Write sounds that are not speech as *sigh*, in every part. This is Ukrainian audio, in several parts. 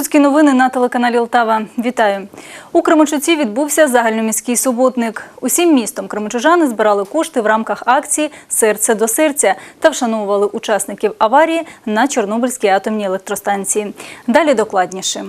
Кременчуцькі новини на телеканалі Лтава. Вітаю. У Кременчуці відбувся загальноміський суботник. Усім містом кременчужани збирали кошти в рамках акції Серце до серця та вшановували учасників аварії на Чорнобильській атомній електростанції. Далі докладніше.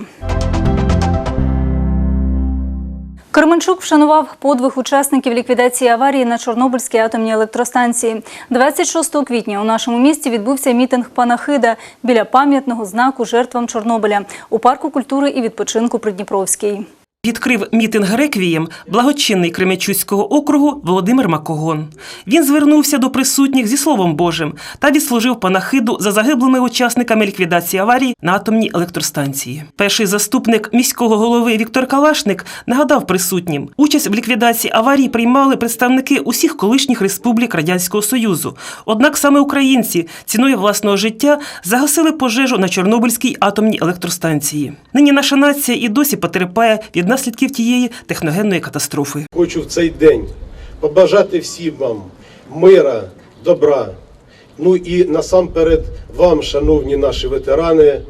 Кременчук вшанував подвиг учасників ліквідації аварії на Чорнобильській атомній електростанції. 26 квітня у нашому місті відбувся мітинг панахида біля пам'ятного знаку жертвам Чорнобиля у парку культури і відпочинку Придніпровський. Відкрив мітинг реквієм благочинний Кременчуцького округу Володимир Макогон. Він звернувся до присутніх зі Словом Божим та відслужив панахиду за загиблими учасниками ліквідації аварії на атомній електростанції. Перший заступник міського голови Віктор Калашник нагадав присутнім, участь в ліквідації аварії приймали представники усіх колишніх республік Радянського Союзу. Однак саме українці ціною власного життя загасили пожежу на Чорнобильській атомній електростанції. Нині наша нація і досі потерпає від наслідків тієї техногенної катастрофи. Хочу в цей день побажати всім вам мира, добра. Ну і насамперед вам, шановні наші ветерани,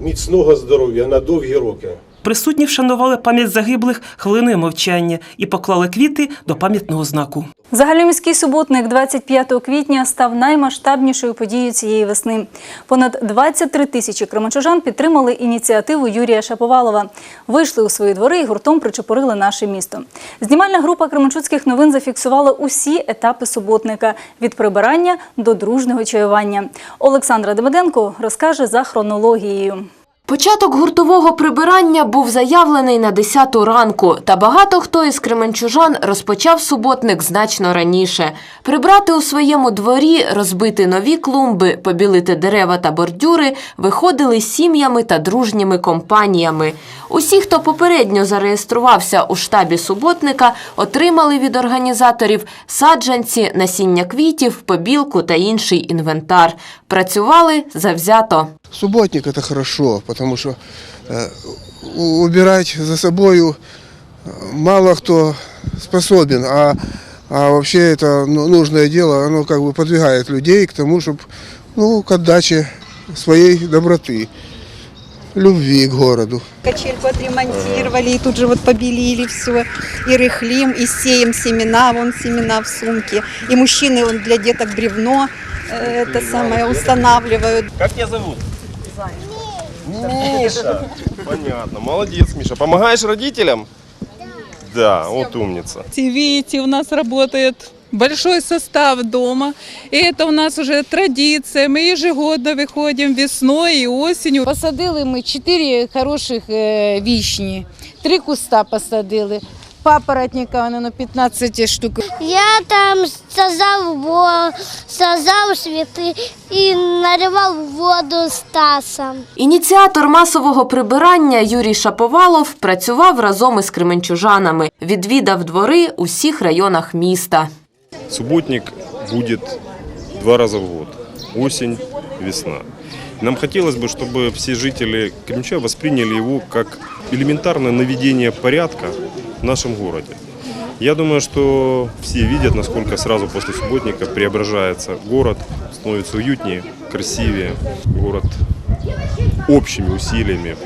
міцного здоров'я на довгі роки. Присутні вшанували пам'ять загиблих хвилиною мовчання і поклали квіти до пам'ятного знаку. Загальноміський суботник 25 квітня став наймасштабнішою подією цієї весни. Понад 23 тисячі кременчужан підтримали ініціативу Юрія Шаповалова. Вийшли у свої двори і гуртом причепорили наше місто. Знімальна група кременчуцьких новин зафіксувала усі етапи суботника від прибирання до дружнього чаювання. Олександра Демиденко розкаже за хронологією. Початок гуртового прибирання був заявлений на 10 ранку, та багато хто із кременчужан розпочав суботник значно раніше. Прибрати у своєму дворі, розбити нові клумби, побілити дерева та бордюри виходили сім'ями та дружніми компаніями. Усі, хто попередньо зареєструвався у штабі суботника, отримали від організаторів саджанці, насіння квітів, побілку та інший інвентар. Працювали завзято. Субботник это хорошо, потому что э, убирать за собою э, мало кто способен, а, а вообще это ну, нужное дело, оно как бы подвигает людей к тому, чтобы ну, к отдаче своей доброты, любви к городу. Качельку отремонтировали, и тут же вот побелили все, и рыхлим, и сеем семена, вон семена в сумке. И мужчины вон для деток бревно э, это самое устанавливают. Как тебя зовут? Миша. Понятно. Молодец, Миша. Помогаешь родителям? Да, вот умница. Видите, у нас работает большой состав дома. И это у нас уже традиция. Мы ежегодно выходим весной и осенью. Посадили ми чотири хороших е, вішні, три куста посадили. Папоротника воно 15 штук. Я там сажав, во, сажав цвіти і наливав воду з тасом. Ініціатор масового прибирання Юрій Шаповалов працював разом із кременчужанами, відвідав двори у всіх районах міста. Субботник будет два раза в год. Осень, весна. Нам хотелось бы, чтобы все жители Кремча восприняли его как элементарное наведение порядка в нашем городе. Я думаю, что все видят, насколько сразу после субботника преображается город, становится уютнее, красивее. Город общими усилиями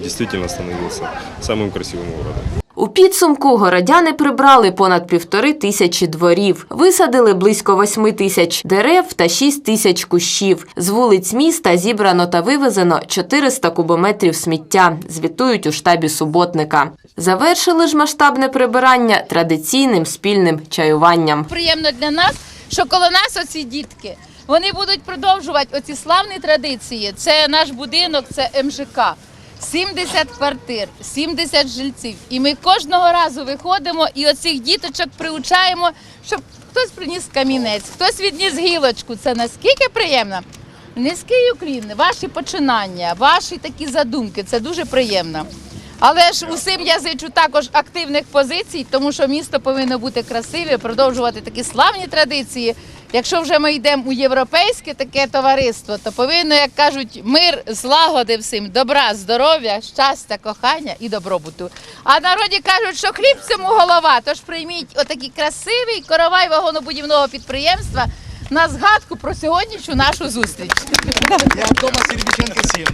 действительно становился самым красивым городом. У підсумку городяни прибрали понад півтори тисячі дворів, висадили близько восьми тисяч дерев та шість тисяч кущів. З вулиць міста зібрано та вивезено 400 кубометрів сміття, звітують у штабі суботника. Завершили ж масштабне прибирання традиційним спільним чаюванням. приємно для нас, що коло нас оці дітки. Вони будуть продовжувати оці славні традиції. Це наш будинок, це МЖК. 70 квартир, 70 жильців. І ми кожного разу виходимо і оцих діточок приучаємо, щоб хтось приніс камінець, хтось відніс гілочку. Це наскільки приємно. Низький уклін, ваші починання, ваші такі задумки це дуже приємно. Але ж усім я зичу також активних позицій, тому що місто повинно бути красиве, продовжувати такі славні традиції. Якщо вже ми йдемо у європейське таке товариство, то повинно, як кажуть, мир, злагоди всім, добра, здоров'я, щастя, кохання і добробуту. А народі кажуть, що хліб цьому голова. Тож прийміть отакий красивий коровай вагонобудівного підприємства на згадку про сьогоднішню нашу зустріч. Я вдома Середняченка 7.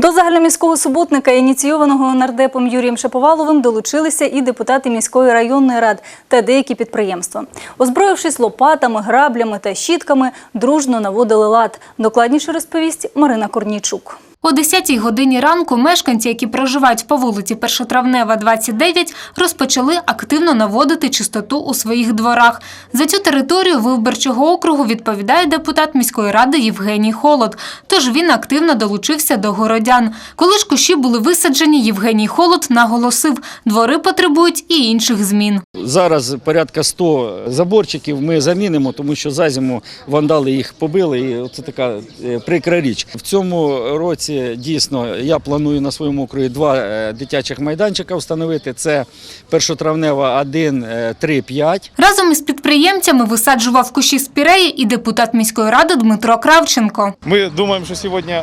До загальноміського суботника, ініційованого нардепом Юрієм Шаповаловим, долучилися і депутати міської районної рад та деякі підприємства. Озброївшись лопатами, граблями та щітками, дружно наводили лад. Докладніше розповість Марина Корнійчук. О 10-й годині ранку мешканці, які проживають по вулиці Першотравнева, 29, розпочали активно наводити чистоту у своїх дворах. За цю територію виборчого округу відповідає депутат міської ради Євгеній Холод. Тож він активно долучився до городян. Коли ж кущі були висаджені, Євгеній Холод наголосив, двори потребують і інших змін. Зараз порядка 100 заборчиків ми замінимо, тому що за зиму вандали їх побили. І це така е, прикра річ. В цьому році дійсно я планую на своєму округі два е, дитячих майданчика встановити. Це першотравнева 1, 3, 5. Разом із підприємцями висаджував кущі спіреї і депутат міської ради Дмитро Кравченко. Ми думаємо, що сьогодні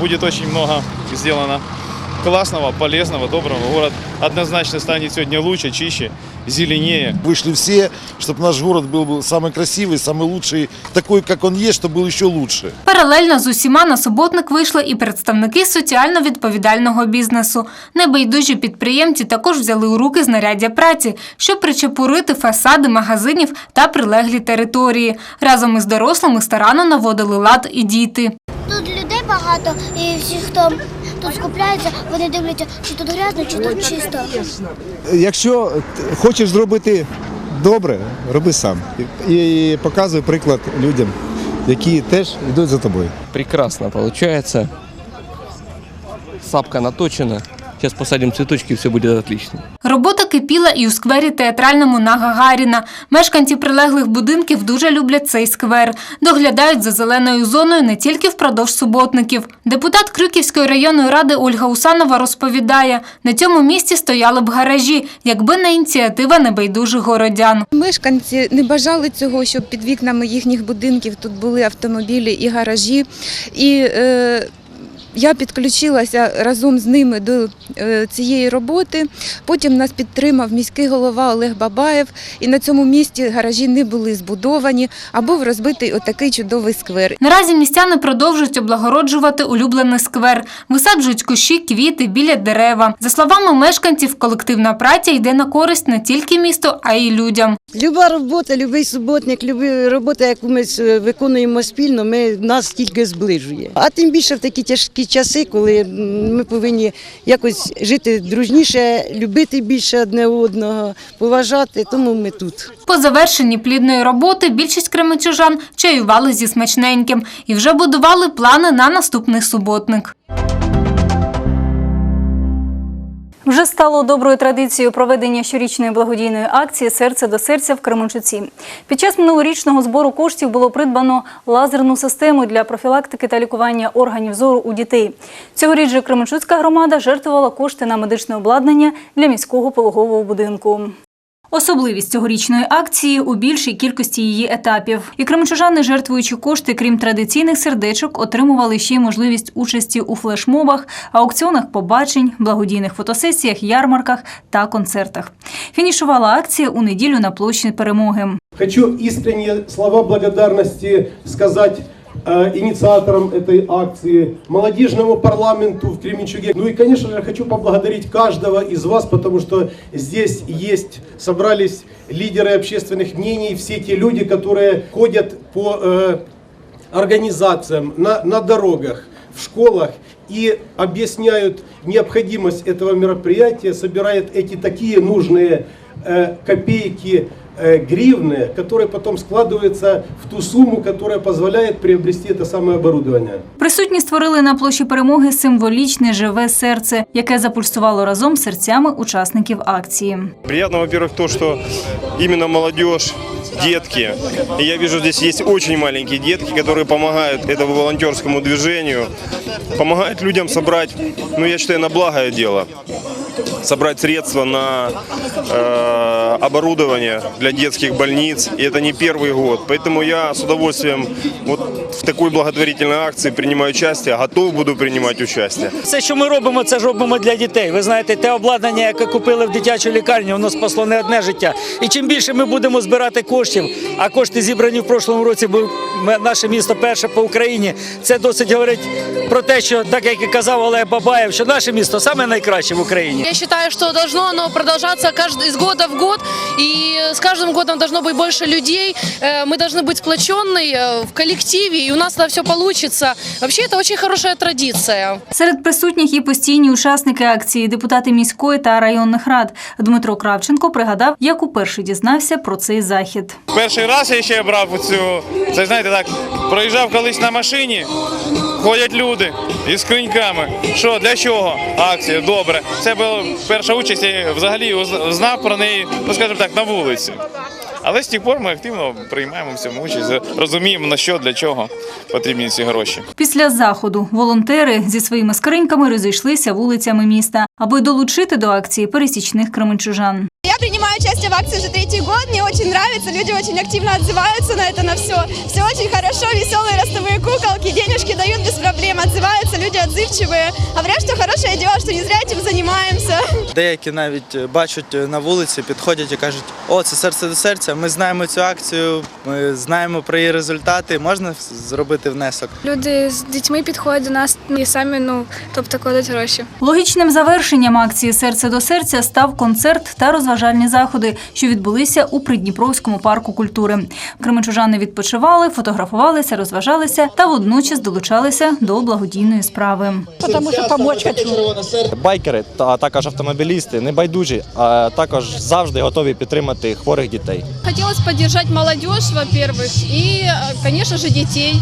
буде дуже багато сделано классного, полезного, доброго. Город однозначно станет сегодня лучше, чище, зеленее. Вышли все, чтобы наш город был бы самый красивый, самый лучший, такой, как он есть, чтобы был еще лучше. Паралельно з усіма на суботник вийшли і представники соціально відповідального бізнесу. Небайдужі підприємці також взяли у руки знаряддя праці, щоб причепурити фасади магазинів та прилеглі території. Разом із дорослими старанно наводили лад і діти. Тут людей багато, і всі, хто тут скупляються, вони дивляться, чи тут грязно, чи тут чисто. Якщо хочеш зробити добре, роби сам. І, показуй приклад людям, які теж йдуть за тобою. Прекрасно виходить. Сапка наточена. Сейчас посадим цветочки, и все будет отлично. Робота кипіла і у сквері театральному на Гагаріна. Мешканці прилеглих будинків дуже люблять цей сквер. Доглядають за зеленою зоною не тільки впродовж суботників. Депутат Крюківської районної ради Ольга Усанова розповідає, на цьому місці стояли б гаражі, якби не ініціатива небайдужих городян. Мешканці не бажали цього, щоб під вікнами їхніх будинків тут були автомобілі і гаражі. І е, я підключилася разом з ними до е, цієї роботи. Потім нас підтримав міський голова Олег Бабаєв. І на цьому місці гаражі не були збудовані, а був розбитий отакий чудовий сквер. Наразі містяни продовжують облагороджувати улюблений сквер, висаджують кущі, квіти, біля дерева. За словами мешканців, колективна праця йде на користь не тільки місту, а й людям. Люба робота, любий суботник, люба робота, яку ми виконуємо спільно, ми нас тільки зближує. А тим більше в такі тяжкі часи, коли ми повинні якось жити дружніше, любити більше одне одного, поважати, тому ми тут. По завершенні плідної роботи більшість кременчужан чаювали зі смачненьким і вже будували плани на наступний суботник. Вже стало доброю традицією проведення щорічної благодійної акції Серце до серця в Кременчуці. Під час минулорічного збору коштів було придбано лазерну систему для профілактики та лікування органів зору у дітей. Цьогоріч же Кременчуцька громада жертвувала кошти на медичне обладнання для міського пологового будинку. Особливість цьогорічної акції у більшій кількості її етапів. І кременчужани, жертвуючи кошти, крім традиційних сердечок, отримували ще й можливість участі у флешмобах, аукціонах побачень, благодійних фотосесіях, ярмарках та концертах. Фінішувала акція у неділю на площі перемоги. Хочу искренние слова благодарности сказать э, инициаторам этой акции, молодежному парламенту в Кременчуге. Ну и, конечно же, хочу поблагодарить каждого из вас, потому что здесь есть, собрались лидеры общественных мнений, все те люди, которые ходят по э, организациям, на, на дорогах, в школах и объясняют необходимость этого мероприятия, собирают эти такие нужные э, копейки, гривны, которые потом складываются в ту сумму, которая позволяет приобрести это самое оборудование. Присутні створили на площі перемоги символічне живе серце, яке запульсувало разом з серцями учасників акції. Приятно, во-первых, то, что именно молодежь детки. И я вижу, здесь есть очень маленькие детки, которые помогают этому волонтерскому движению, помогают людям собрать, ну, я считаю, на благое дело собрать средства на э, оборудование для детских больниц. И это не первый год. Поэтому я с удовольствием вот в такой благотворительной акции принимаю участие, готов буду принимать участие. Все, що ми робимо, це ж робимо для дітей. Ви знаєте, те обладнання, яке купили в дитячу лікарню, воно спасло не одне життя. І чим більше ми будемо збирати коштів, а кошти зібрані в прошлому році, бо ми- наше місто перше по Україні. Це досить говорить про те, що так як і казав Олег Бабаєв, що наше місто саме найкраще в Україні. Я считаю, что должно оно продолжаться каждый, из года в год, и с каждым годом должно быть больше людей. Э, Мы должны быть сплоченные э, в коллективе, и у нас это все получится. Вообще, это очень хорошая традиция. Серед присутніх і постійні учасники акції, депутати міської та районних рад. Дмитро Кравченко пригадав, як уперше дізнався про цей захід. Перший раз я ще брав цю, це знаєте так, проїжджав колись на машині, ходять люди із скриньками. Що, для чого? Акція, добре. Це була перша участь, я взагалі знав про неї, ну скажімо так, на вулиці. Але з тих пор ми активно приймаємо в цьому участь, розуміємо на що, для чого потрібні ці гроші. Після заходу волонтери зі своїми скриньками розійшлися вулицями міста, аби долучити до акції пересічних кременчужан. Я принимаю участие в акции уже третий год, мне очень нравится, люди очень активно отзываются на это, на все. Все очень хорошо, веселые ростовые куколки, денежки дают без проблем, отзываются, люди отзывчивые. Говорят, что хорошее дело, что не зря этим занимаемся. Деякі навіть е, бачать е, на вулиці, підходять і кажуть, о, це серце до серця. Ми знаємо цю акцію, ми знаємо про її результати. Можна зробити внесок. Люди з дітьми підходять до нас і самі, ну тобто кладуть гроші. Логічним завершенням акції Серце до серця став концерт та розважальні заходи, що відбулися у Придніпровському парку культури. Кременчужани відпочивали, фотографувалися, розважалися та водночас долучалися до благодійної справи. Тому що помочь хочу. Байкери та також автомобілісти не байдужі, а також завжди готові підтримати хворих дітей. Хотелось поддержать молодежь, во-первых, и, э, конечно же, детей.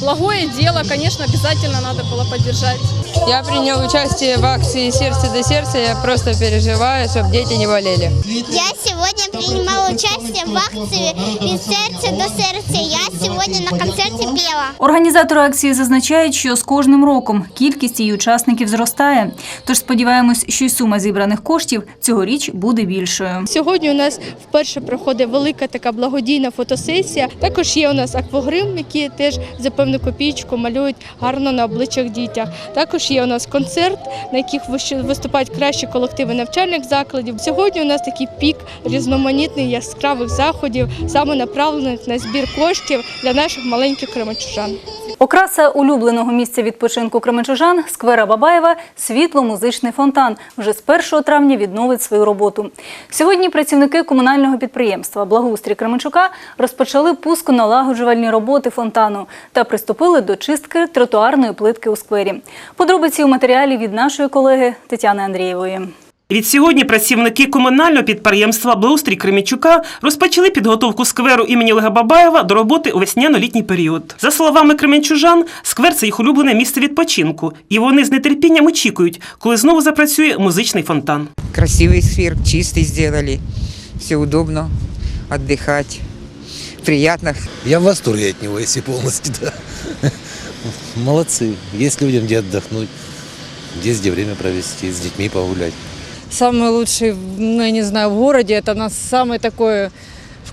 Благое дело, конечно, обязательно надо было поддержать. Я принял участие в акции «Сердце до сердца». Я просто переживаю, чтобы дети не болели. Я сегодня принимала участие в акции «Від серця до серця». Я сегодня на концерте пела. Організатори акції зазначають, що з кожним роком кількість її учасників зростає. Тож сподіваємось, що й сума зібраних коштів цьогоріч буде більшою. Сьогодні у нас вперше проходить велика така благодійна фотосесія. Також є у нас аквагрим, які теж за певну копійку малюють гарно на обличчях дітях. Також є у нас концерт, на яких виступають кращі колективи навчальних закладів. Сьогодні у нас такий пік різноманітних яскравих заходів, саме направлених на збір коштів для наших маленьких кременчужан. Окраса улюбленого місця відпочинку кременчужан сквера Бабаєва світло-музичний фонтан вже з 1 травня відновить свою роботу. Сьогодні працівники комунального підприємства Благоустрій Кременчука розпочали пусконалагоджувальні роботи фонтану та приступили до чистки тротуарної плитки у сквері. Подробиці у матеріалі від нашої колеги Тетяни Андрієвої. Від сьогодні працівники комунального підприємства Благоустрій Кремічука розпочали підготовку скверу імені Олега Бабаєва до роботи у весняно-літній період. За словами кременчужан, сквер це їх улюблене місце відпочинку, і вони з нетерпінням очікують, коли знову запрацює музичний фонтан. Красивый сквер, чистый сделали. Все удобно отдыхать. Приятно. Я в восторге от него, если полностью, да. *laughs* Молодцы. Есть людям где отдохнуть, есть где время провести, с детьми погулять. Самый лучший, ну, я не знаю, в городе. Это у нас самый такой,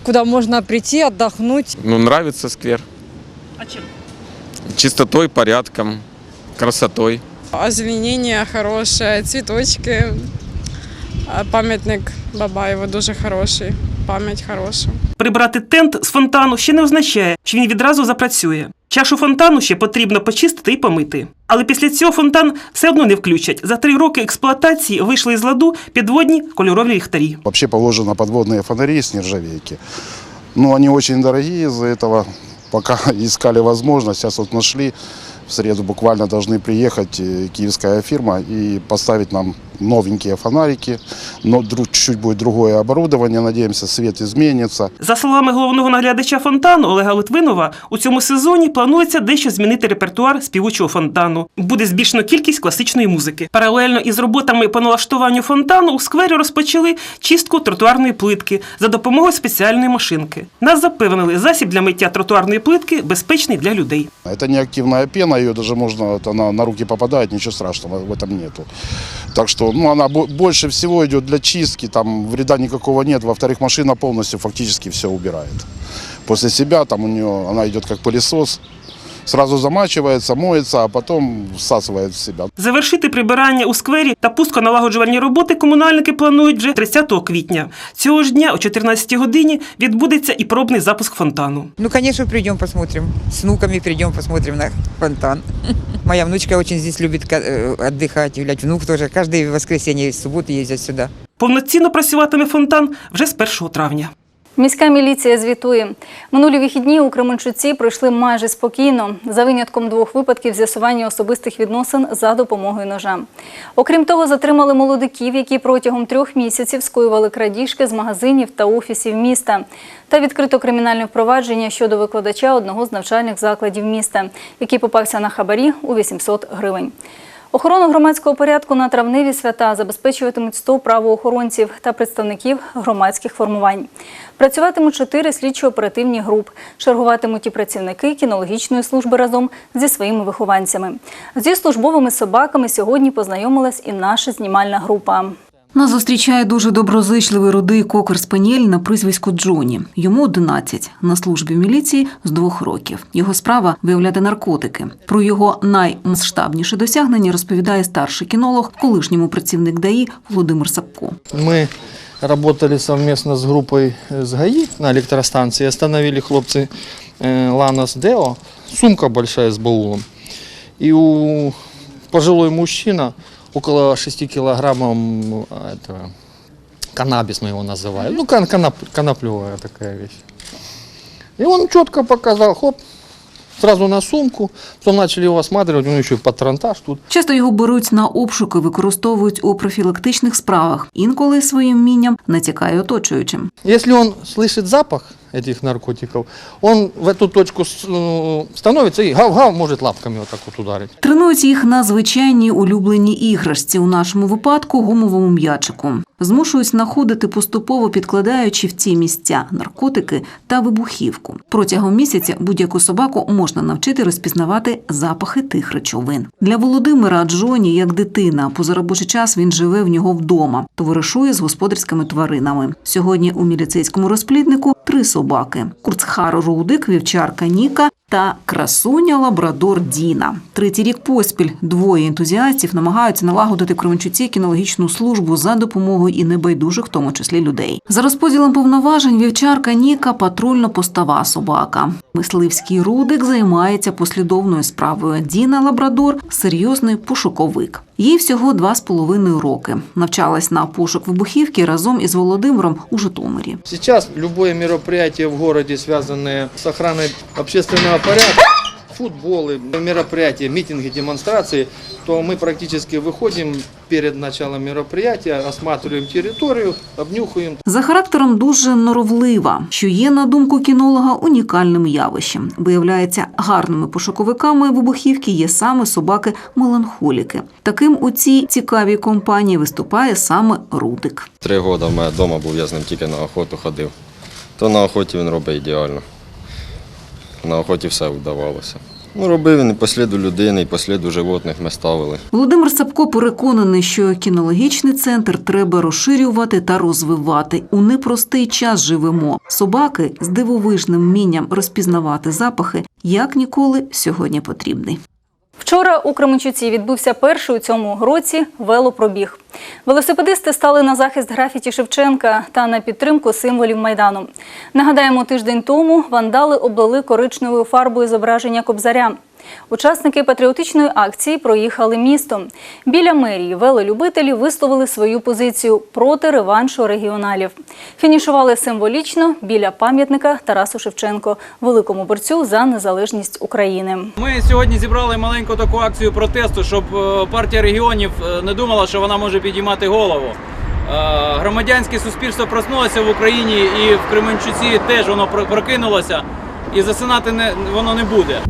куда можно прийти, отдохнуть. Ну, нравится сквер. А чем? Чистотой, порядком, красотой. Озеленение хорошее, цветочки. А Пам'ятник Бабаєву дуже хороший. Пам'ять хороша. Прибрати тент з фонтану ще не означає, що він відразу запрацює. Чашу фонтану ще потрібно почистити і помити. Але після цього фонтан все одно не включать. За три роки експлуатації вийшли з ладу підводні кольорові ліхтарі. Вообще положено подводные фонари с нержавейки. Но они очень дорогие, из-за этого пока *laughs* искали возможность, сейчас вот нашли, в среду буквально должны приехать э, киевская фирма и поставить нам новенькие фонарики, но чуть-чуть будет другое оборудование, надеемся, свет изменится. За словами головного наглядача фонтану Олега Литвинова, у цьому сезоні планується дещо змінити репертуар співучого фонтану. Буде збільшено кількість класичної музики. Паралельно із роботами по налаштуванню фонтану у сквері розпочали чистку тротуарної плитки за допомогою спеціальної машинки. Нас запевнили, засіб для миття тротуарної плитки безпечний для людей. Это не активная пена, даже можно, вот на руки попадает, ничего страшного в этом нету. Так что ну, она больше всего идет для чистки, там вреда никакого нет. Во-вторых, машина полностью фактически все убирает. После себя там у нее, она идет как пылесос, сразу замачивается, моется, а потом всасывает в себя. Завершити прибирання у сквері та пусконалагоджувальні роботи комунальники планують вже 30 квітня. Цього ж дня о 14 годині відбудеться і пробний запуск фонтану. Ну, конечно, придем посмотрим. С внуками придем посмотрим на фонтан. *laughs* Моя внучка очень здесь любит ка- э, отдыхать, гулять. Внук тоже. Каждое воскресенье и субботу ездят сюда. Повноцінно працюватиме фонтан вже з 1 травня. Міська міліція звітує. Минулі вихідні у Кременчуці пройшли майже спокійно, за винятком двох випадків з'ясування особистих відносин за допомогою ножа. Окрім того, затримали молодиків, які протягом трьох місяців скоювали крадіжки з магазинів та офісів міста. Та відкрито кримінальне впровадження щодо викладача одного з навчальних закладів міста, який попався на хабарі у 800 гривень. Охорону громадського порядку на травневі свята забезпечуватимуть 100 правоохоронців та представників громадських формувань. Працюватимуть чотири слідчо-оперативні груп. Чергуватимуть і працівники кінологічної служби разом зі своїми вихованцями. Зі службовими собаками сьогодні познайомилась і наша знімальна група. Нас зустрічає дуже доброзичливий рудий кокер спаніель на прізвиську Джоні. Йому 11, на службі в міліції з двох років. Його справа виявляти наркотики. Про його наймасштабніше досягнення розповідає старший кінолог, колишньому працівник ДАІ Володимир Сапко. Мы работали совместно с группой э, с ГАИ на электростанции. Остановили хлопцы э, Ланос Део, сумка большая с баулом. И у пожилой мужчина около 6 килограммов м, этого, каннабис мы его называем. Ну, кан- канап- коноплевая такая вещь. И он четко показал, хоп, сразу на сумку. Потом начали его осматривать, он еще и патронтаж тут. Часто його беруть на обшуки, використовують у профілактичних справах. Інколи своїм вмінням натякає оточуючим. Если он слышит запах этих наркотиков, он в эту точку ну, становится и гав-гав может лапками вот так вот ударить. Тренують їх на звичайній улюбленій іграшці, у нашому випадку гумовому м'ячику. Змушують знаходити поступово підкладаючи в ці місця наркотики та вибухівку. Протягом місяця будь-яку собаку можна навчити розпізнавати запахи тих речовин. Для Володимира Джоні, як дитина, позаробочий час він живе в нього вдома, товаришує з господарськими тваринами. Сьогодні у міліцейському розпліднику три собаки: Курцхар Рудик, вівчарка Ніка та красуня лабрадор Діна. Третій рік поспіль двоє ентузіастів намагаються налагодити в Кременчуці кінологічну службу за допомогою і небайдужих, в тому числі людей. За розподілом повноважень вівчарка Ніка патрульно-постова собака. Мисливський рудик займається послідовною справою. Діна Лабрадор серйозний пошуковик. Їй всього два з половиною роки. Навчалась на пошук вибухівки разом із Володимиром у Житомирі. Зараз будь-яке мероприятие в місті, зв'язане з охраной общественного порядка, футболы, мероприятия, митинги, демонстрации, то мы практически выходим перед началом мероприятия, осматриваем территорию, обнюхаем. За характером дуже норовлива, що є, на думку кінолога, унікальним явищем. Виявляється, гарними пошуковиками вибухівки є саме собаки-меланхоліки. Таким у цій цікавій компанії виступає саме Рудик. Три роки в мене вдома був, я з ним тільки на охоту ходив. То на охоті він робить ідеально. На охоті все вдавалося. Ну, робив він і по сліду людини, і по сліду животних ми ставили. Володимир Сапко переконаний, що кінологічний центр треба розширювати та розвивати. У непростий час живемо. Собаки з дивовижним вмінням розпізнавати запахи як ніколи сьогодні потрібний. Вчора у Кременчуці відбувся перший у цьому році велопробіг. Велосипедисти стали на захист графіті Шевченка та на підтримку символів Майдану. Нагадаємо, тиждень тому вандали облили коричневою фарбою зображення Кобзаря. Учасники патріотичної акції проїхали містом. Біля мерії велолюбителі висловили свою позицію проти реваншу регіоналів. Фінішували символічно біля пам'ятника Тарасу Шевченко, великому борцю за незалежність України. Ми сьогодні зібрали маленьку таку акцію протесту, щоб е, партія регіонів е, не думала, що вона може підіймати голову. Е, Громадянське суспільство проснулося в Україні і в Кременчуці теж воно прокинулося, і засинати воно не буде.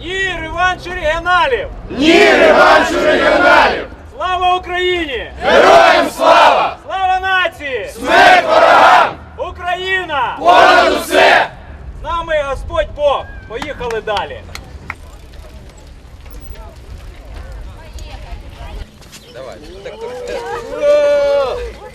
Ні реваншу регіоналів! Ні реваншу регіоналів! Слава Україні! Героям слава! Слава нації! Смерть ворогам! Україна! Понад усе! З нами Господь Бог! Поїхали далі!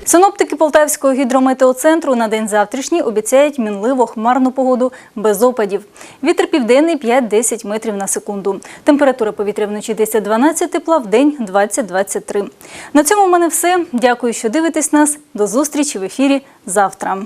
Синоптики Полтавського гідрометеоцентру на день завтрашній обіцяють мінливо хмарну погоду без опадів. Вітер південний 5-10 метрів на секунду. Температура повітря вночі 10-12 тепла, в день 20-23. На цьому в мене все. Дякую, що дивитесь нас. До зустрічі в ефірі завтра.